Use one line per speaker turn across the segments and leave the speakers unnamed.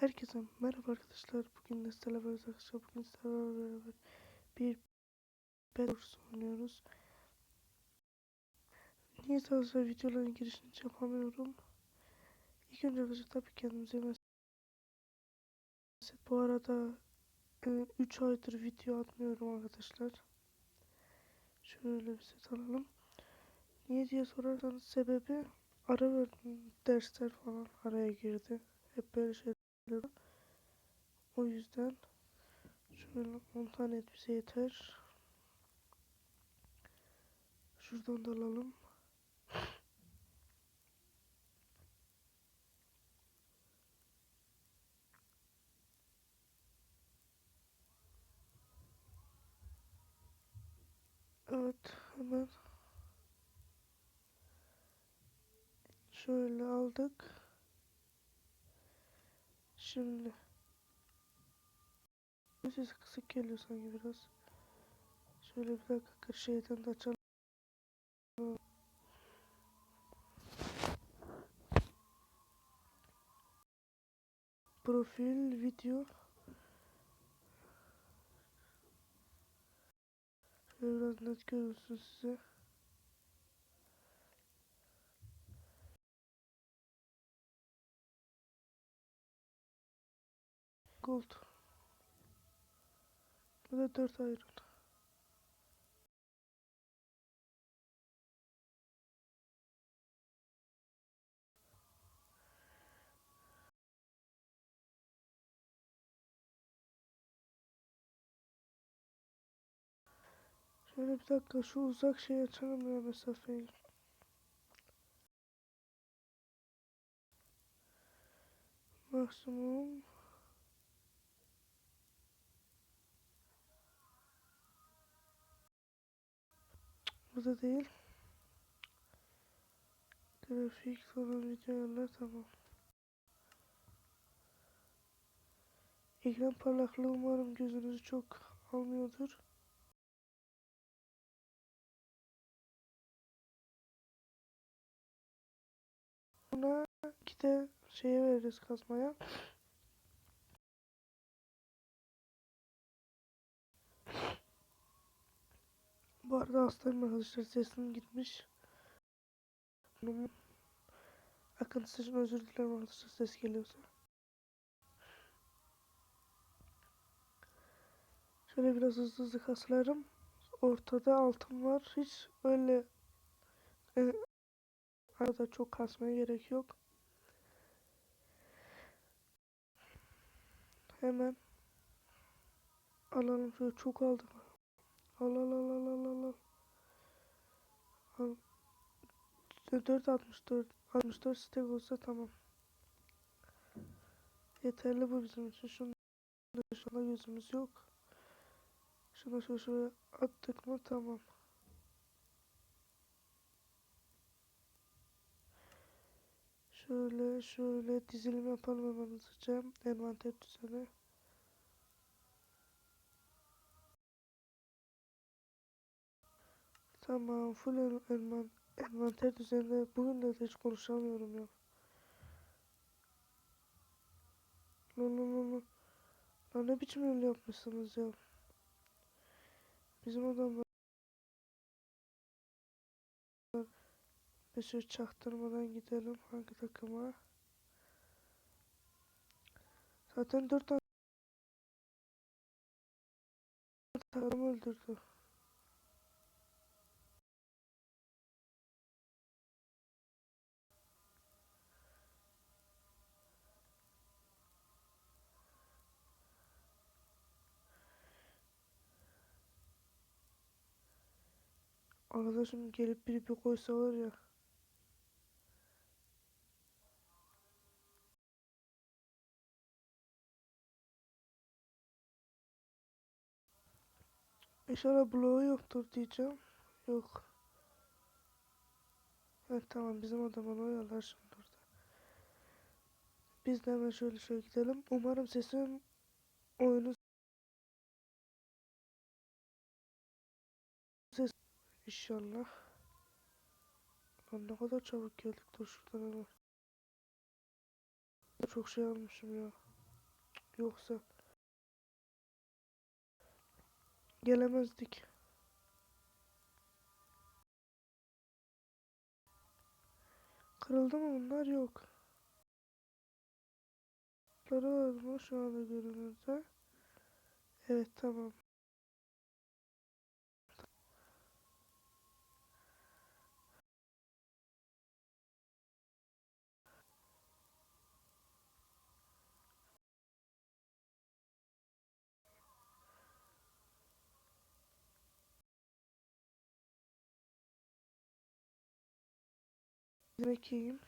Herkese merhaba arkadaşlar. Bugün de sizlerle beraber arkadaşlar. Bugün sizlerle beraber bir Bedwars oynuyoruz. Niye sadece videoların girişini yapamıyorum. İlk önce arkadaşlar tabii kendimize mesaj. Bu arada 3 aydır video atmıyorum arkadaşlar. Şöyle bir set alalım. Niye diye sorarsanız sebebi ara verdim dersler falan araya girdi. Hep böyle şeyler. O yüzden şöyle 10 tane bize yeter. Şuradan da alalım. Evet hemen şöyle aldık. Şimdi Sesi kısık geliyor sanki biraz. Şöyle bir dakika kırşehirden de açalım. Profil, video. Şöyle biraz net görünsün size. Gold. Bu da 4 ayrı. Şöyle bir dakika şu uzak şey açalım ya mesafeyi. Maksimum Bu da değil. Grafik falan videolar tamam. Ekran parlaklığı umarım gözünüzü çok almıyordur. Buna iki de şeye veririz kazmaya. Bu arada hastayım arkadaşlar sesim gitmiş. Akıntısı için özür dilerim arkadaşlar ses geliyorsa. Şöyle biraz hızlı hızlı kaslarım. Ortada altın var. Hiç öyle e, arada çok kasmaya gerek yok. Hemen alalım şöyle çok aldım. Al al al al al al al. al. 4 64 64 stek olsa tamam. Yeterli bu bizim için. Şunu şuna gözümüz yok. Şuna şöyle şöyle attık mı tamam. Şöyle şöyle dizilim yapalım hemen hızlıca. Envanter düzeni. Tamam full envan envanter düzeninde bugün de hiç konuşamıyorum ya. Lan lan lan lan. Lan ne biçim yol yapmışsınız ya. Bizim adamlar sürü çaktırmadan gidelim hangi takıma. Zaten dört tane adam öldürdü. Arkadaşım gelip biri bir koysa var ya. İnşallah bloğu yoktur diyeceğim. Yok. Evet tamam bizim adamın oyalar şimdi orada. Biz de hemen şöyle şöyle gidelim. Umarım sesim oyunu ses inşallah. Lan ne kadar çabuk geldik dur şuradan hemen. Çok şey almışım ya. yoksa. Gelemezdik. Kırıldı mı bunlar? Yok. Ları var mı şu anda görünürde? Evet tamam. Yemek yiyeyim.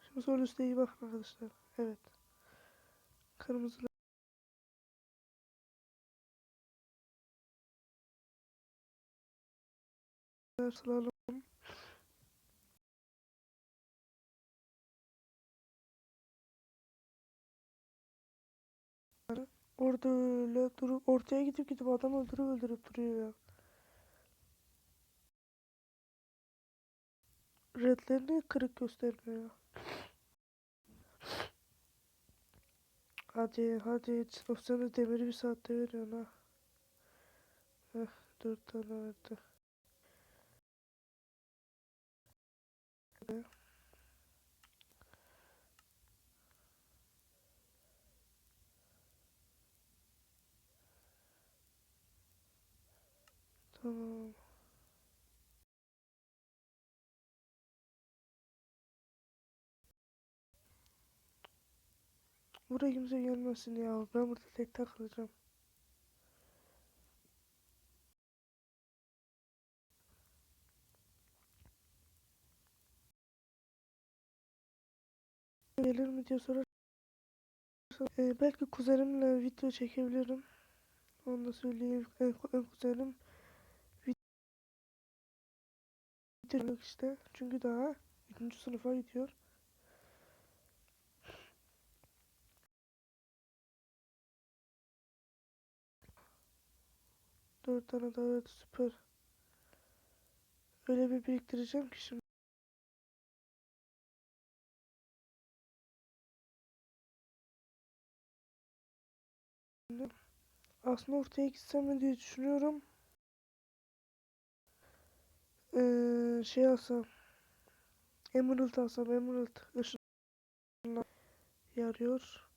Şimdi sol üstte iyi bakın arkadaşlar. Evet. Kırmızı slalom. Orada öyle durup ortaya gidip gidip adam öldürüp öldürüp duruyor ya. Redlerini kırık göstermiyor ya. Hadi hadi of de demiri bir saatte veriyorsun ha. Heh, dört tane verdi. Hadi. Tamam. Buraya kimse gelmesin ya. Ben burada tek takılacağım. Gelir mi diye sorarsan Ee, belki kuzenimle video çekebilirim. Onu da söyleyeyim. En, en kuzenim yok işte. Çünkü daha 3. sınıfa gidiyor. Dört tane daha evet süper. Öyle bir biriktireceğim ki şimdi. Aslında ortaya gitsem mi diye düşünüyorum. Ee, şey alsam. Emerald alsam. Emerald ışınla yarıyor.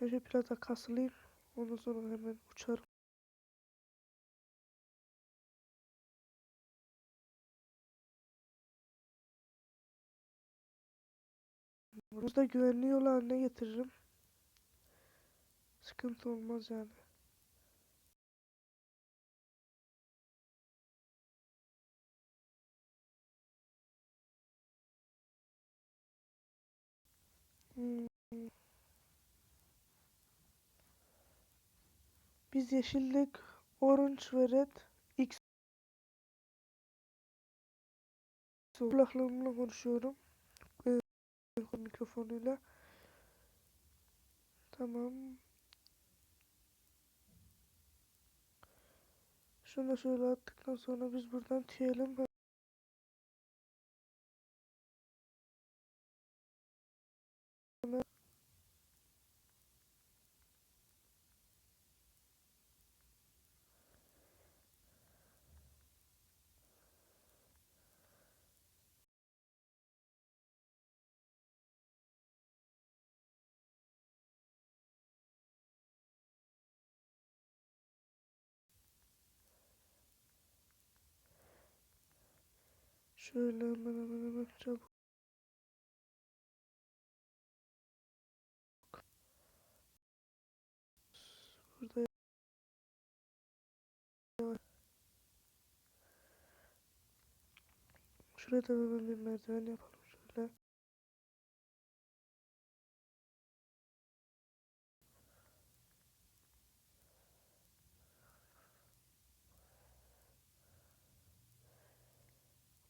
Şu plata kasılayım. Ondan sonra hemen uçarım. Burada güvenli yol haline getiririm. Sıkıntı olmaz yani. Biz yeşillik, orange ve red X kulaklığımla konuşuyorum. Ee, mikrofonuyla. Tamam. Şunu şöyle attıktan sonra biz buradan Şöyle hemen hemen hemen çabuk. Burada Şuraya da hemen bir merdiven yapalım şöyle.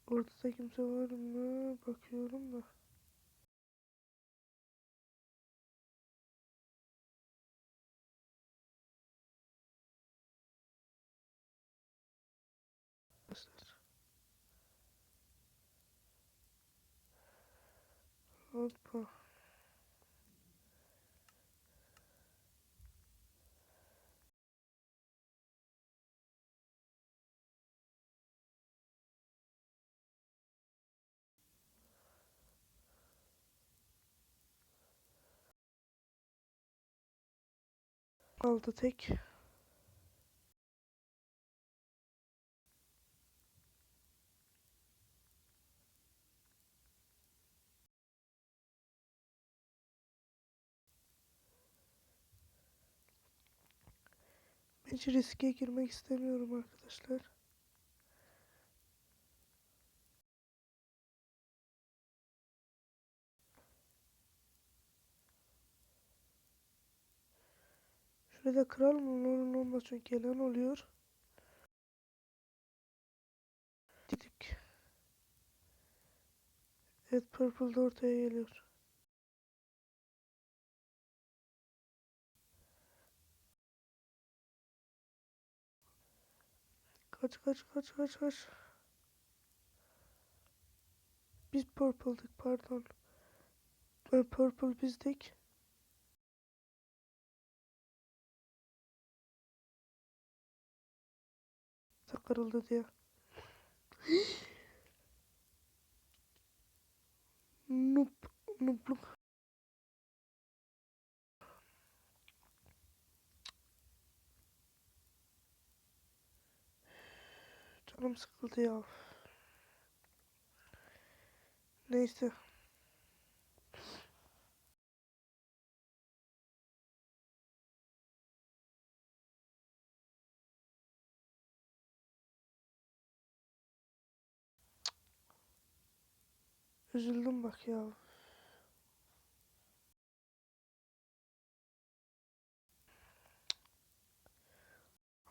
Orada da kimse var mı? Bakıyorum da. output. Aldı tek. Hiç riske girmek istemiyorum arkadaşlar. Şurada kral mı olur olmaz çünkü gelen oluyor. Dedik. Evet purple da ortaya geliyor. Kaç kaç kaç kaç kaç. Biz purple'dık pardon. Ee, purple bizdik. Takırıldı diye. Noob. Noobluk. Canım sıkıldı ya. Neyse. Üzüldüm bak ya.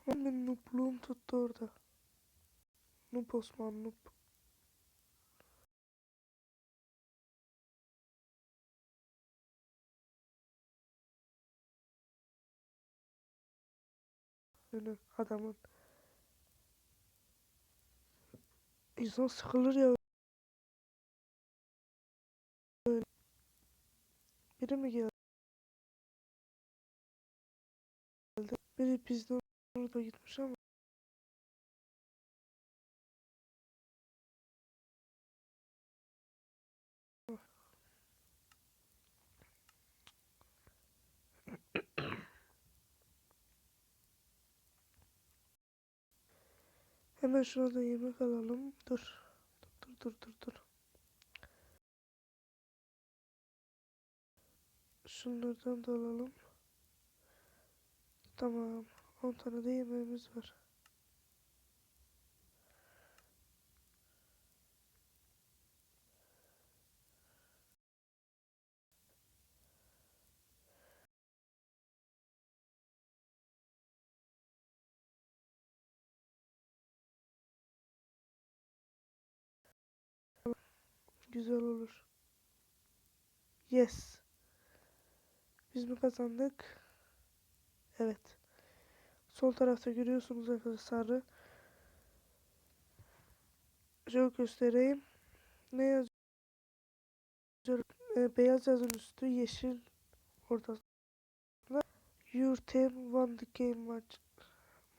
Ama benim noobluğum tuttu orada. Noob Osman noob. Önü adamın. İnsan sıkılır ya. Öyle. Biri mi geldi? Biri bizden orada gitmiş ama. Hemen şurada yemek alalım. Dur. Dur dur dur dur. Şunlardan da alalım. Tamam. 10 tane de yemeğimiz var. Güzel olur. Yes. Biz mi kazandık? Evet. Sol tarafta görüyorsunuz arkadaşlar sarı. Şöyle göstereyim. Ne yazıyor? Ee, beyaz yazın üstü yeşil ortasında. Your team won the game maç.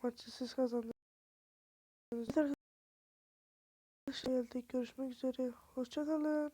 Maçı siz kazandınız. Arkadaşlar. Görüşmek üzere. Hoşçakalın.